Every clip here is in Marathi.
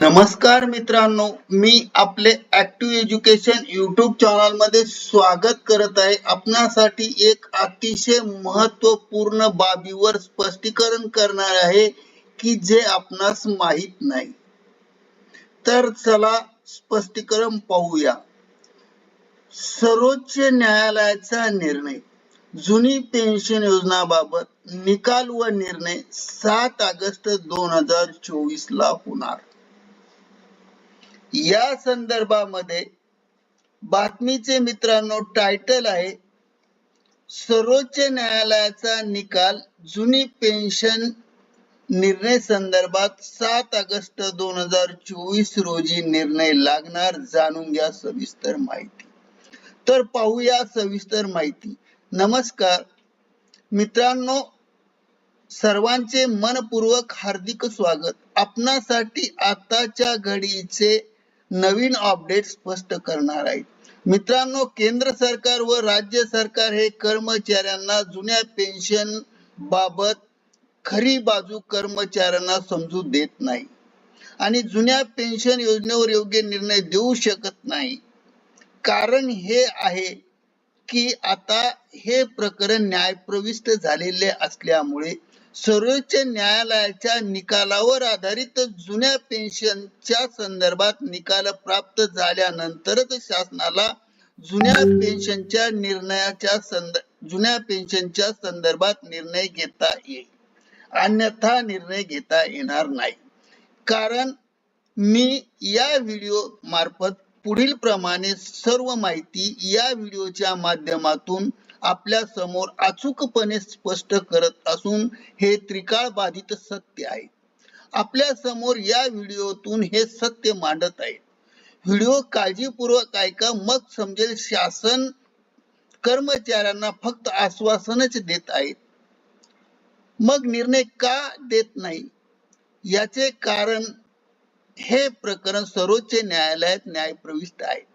नमस्कार मित्रांनो मी आपले ऍक्टिव्ह एज्युकेशन युट्यूब चॅनलमध्ये स्वागत करत आहे. आपणासाठी एक अतिशय महत्त्वपूर्ण बाबीवर स्पष्टीकरण करणार आहे की जे आपणास माहीत नाही. तर चला स्पष्टीकरण पाहूया. सर्वोच्च न्यायालयाचा निर्णय. जुनी पेन्शन योजनाबाबत निकाल व निर्णय सात ऑगस्ट दोन हजार चोवीस ला होणार. या संदर्भामध्ये बातमीचे मित्रांनो टायटल आहे सर्वोच्च न्यायालयाचा निकाल जुनी पेन्शन निर्णय संदर्भात सात ऑगस्ट दोन हजार चोवीस रोजी निर्णय लागणार जाणून घ्या सविस्तर माहिती. तर पाहूया सविस्तर माहिती. नमस्कार. मित्रांनो सर्वांचे मनपूर्वक हार्दिक स्वागत. आपणासाठी आताच्या घडीचे नवीन अपडेट स्पष्ट करणार आहेत. मित्रांनो केंद्र सरकार व राज्य सरकार हे कर्मचाऱ्यांना जुन्या पेन्शन बाबत खरी बाजू कर्मचाऱ्यांना समजू देत नाही आणि जुन्या पेन्शन योजनेवर योग्य निर्णय देऊ शकत नाही. कारण हे आहे की आता हे प्रकरण न्यायप्रविष्ट झालेले असल्यामुळे सर्वोच्च न्यायालयाच्या निकालावर आधारित जुन्या पेन्शनच्या संदर्भात निकाल प्राप्त झाल्यानंतरच शासनाला जुन्या पेन्शनच्या निर्णयाच्या जुन्या पेन्शनच्या संदर्भात निर्णय घेता येईल. अन्यथा निर्णय घेता येणार नाही. कारण मी या व्हिडिओ मार्फत पुढील प्रमाणे सर्व माहिती या व्हिडिओच्या माध्यमातून आपल्यासमोर अचूकपणे स्पष्ट करत असून हे त्रिकाळ बाधित सत्य आहे. आपल्यासमोर या व्हिडिओतून हे सत्य मांडत आहे. व्हिडिओ काळजीपूर्वक ऐका मग समजेल शासन कर्मचाऱ्यांना फक्त आश्वासनच देत आहेत. मग निर्णय का देत नाही? याचे कारण हे प्रकरण सर्वोच्च न्यायालयात न्यायप्रविष्ट आहे.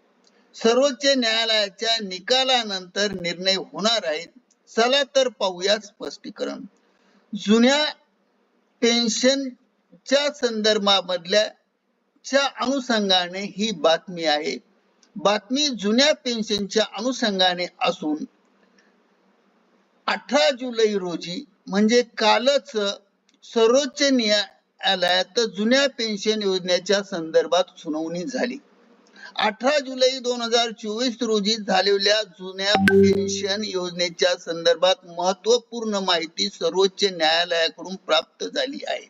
सर्वोच्च न्यायालयाच्या निकालानंतर निर्णय होणार आहेत चला तर पाहूया स्पष्टीकरण. जुन्या पेन्शनच्या संदर्भामधल्या च्या अनुषंगाने ही बातमी आहे. बातमी जुन्या पेन्शनच्या अनुषंगाने असून अठरा जुलै रोजी म्हणजे कालच सर्वोच्च न्यायालयात जुन्या पेन्शन योजनेच्या संदर्भात सुनावणी झाली. अठरा जुलै दोन हजार चोवीस रोजी झालेल्या जुन्या पेन्शन योजनेच्या संदर्भात महत्त्वपूर्ण माहिती सर्वोच्च न्यायालयाकडून प्राप्त झाली आहे.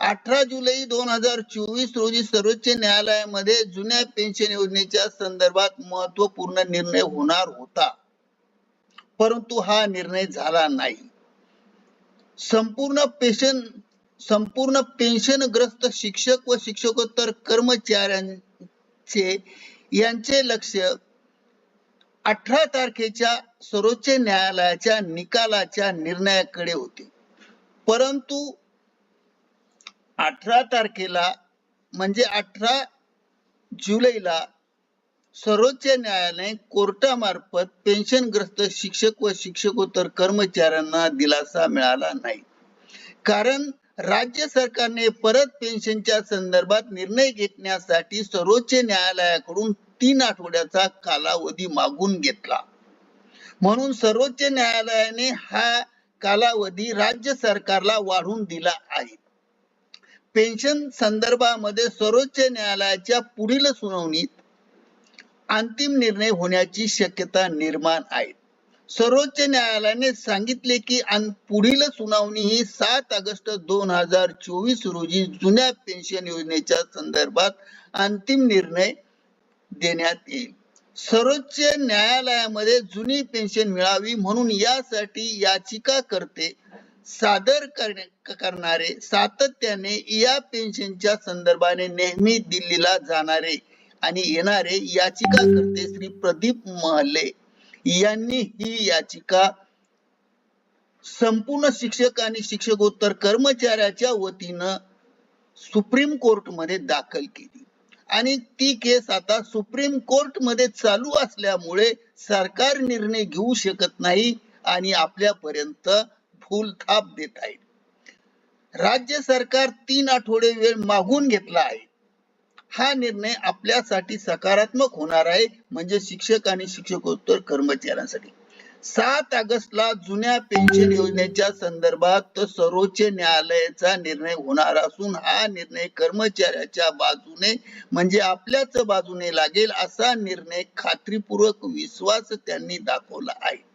अठरा जुलै दोन हजार चोवीस रोजी सर्वोच्च न्यायालयामध्ये जुन्या पेन्शन योजनेच्या संदर्भात महत्त्वपूर्ण निर्णय होणार होता. परंतु हा निर्णय झाला नाही. संपूर्ण पेन्शन संपूर्ण पेन्शनग्रस्त शिक्षक व शिक्षकोत्तर कर्मचाऱ्यां चे यांचे लक्ष अठरा तारखेच्या सर्वोच्च न्यायालयाच्या निकालाच्या निर्णयाकडे होते. परंतु अठरा तारखेला म्हणजे अठरा जुलैला सर्वोच्च न्यायालय कोर्टामार्फत पेन्शनग्रस्त शिक्षक व शिक्षकोत्तर कर्मचाऱ्यांना दिलासा मिळाला नाही. कारण राज्य सरकारने परत पेन्शनच्या संदर्भात निर्णय घेण्यासाठी सर्वोच्च न्यायालयाकडून तीन आठवड्याचा कालावधी मागून घेतला. म्हणून सर्वोच्च न्यायालयाने हा कालावधी राज्य सरकारला वाढवून दिला आहे. पेन्शन संदर्भामध्ये सर्वोच्च न्यायालयाच्या पुढील सुनावणीत अंतिम निर्णय होण्याची शक्यता निर्माण आहे. सर्वोच्च न्यायालयाने सांगितले की पुढील सुनावणी ही सात ऑगस्ट दोन हजार चोवीस रोजी जुन्या पेन्शन योजनेच्या संदर्भात अंतिम निर्णय देण्यात येईल. सर्वोच्च न्यायालयामध्ये जुनी पेन्शन मिळावी म्हणून यासाठी याचिका करते सादर करणारे सातत्याने या पेन्शनच्या संदर्भाने नेहमी दिल्लीला जाणारे आणि येणारे याचिका करते श्री प्रदीप महले. यांनी ही याचिका संपूर्ण शिक्षक आणि शिक्षकोत्तर कर्मचाऱ्याच्या वतीनं सुप्रीम कोर्टमध्ये दाखल केली. आणि ती केस आता सुप्रीम कोर्टमध्ये चालू असल्यामुळे सरकार निर्णय घेऊ शकत नाही आणि आपल्यापर्यंत फुलथाप देत आहे. राज्य सरकार तीन आठवडे वेळ मागून घेतला आहे. हा निर्णय आपल्यासाठी सकारात्मक होणार आहे म्हणजे शिक्षक आणि शिक्षकोत्तर कर्मचाऱ्यांसाठी. सात ऑगस्टला जुन्या पेन्शन योजनेच्या संदर्भात सर्वोच्च न्यायालयाचा निर्णय होणार असून हा निर्णय कर्मचाऱ्याच्या बाजूने म्हणजे आपल्याच बाजूने लागेल असा निर्णय खात्रीपूर्वक विश्वास त्यांनी दाखवला आहे.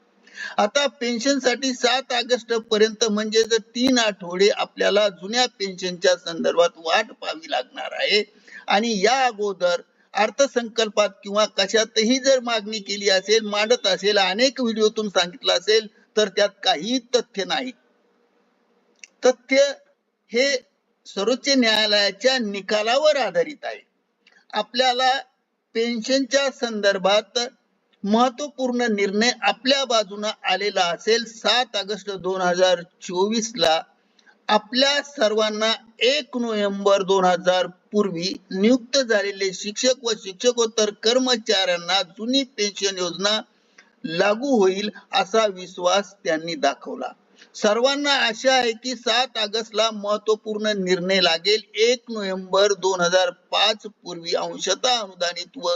आता पेन्शनसाठी सात ऑगस्ट पर्यंत म्हणजे जर तीन आठवडे आपल्याला जुन्या पेन्शनच्या संदर्भात वाट पाहावी लागणार आहे. आणि या अगोदर अर्थसंकल्पात किंवा कशातही जर मागणी केली असेल मांडत असेल अनेक व्हिडिओतून सांगितलं असेल तर त्यात काही तथ्य नाही. तथ्य हे सर्वोच्च न्यायालयाच्या निकालावर आधारित आहे. आपल्याला पेन्शनच्या संदर्भात महत्त्वपूर्ण निर्णय आपल्या बाजूने आलेला असेल सात ऑगस्ट दोन हजार चोवीस ला आपल्या सर्वांना एक नोव्हेंबर दोन हजार पूर्वी नियुक्त झालेले शिक्षक व शिक्षकोत्तर कर्मचाऱ्यांना जुनी पेन्शन योजना लागू होईल असा विश्वास त्यांनी दाखवला. सर्वांना आशा आहे की सात ऑगस्टला महत्त्वपूर्ण निर्णय लागेल. एक नोव्हेंबर दोन हजार पाच पूर्वी अंशतः अनुदानित व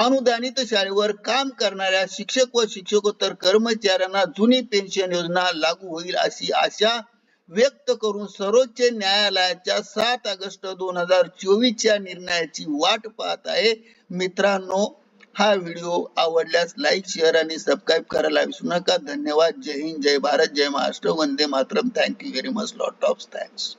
अनुदानित शाळेवर काम करणाऱ्या शिक्षक व शिक्षकोत्तर कर्मचाऱ्यांना जुनी पेन्शन योजना लागू होईल अशी आशा व्यक्त करून सर्वोच्च न्यायालयाच्या सात ऑगस्ट दोन हजार चोवीसच्या निर्णयाची वाट पाहत आहे. मित्रांनो हा व्हिडिओ आवडल्यास लाईक शेअर आणि सबस्क्राईब करायला विसरू नका. धन्यवाद. जय हिंद. जय भारत. जय महाराष्ट्र. वंदे Mataram. Thank you very much lot of thanks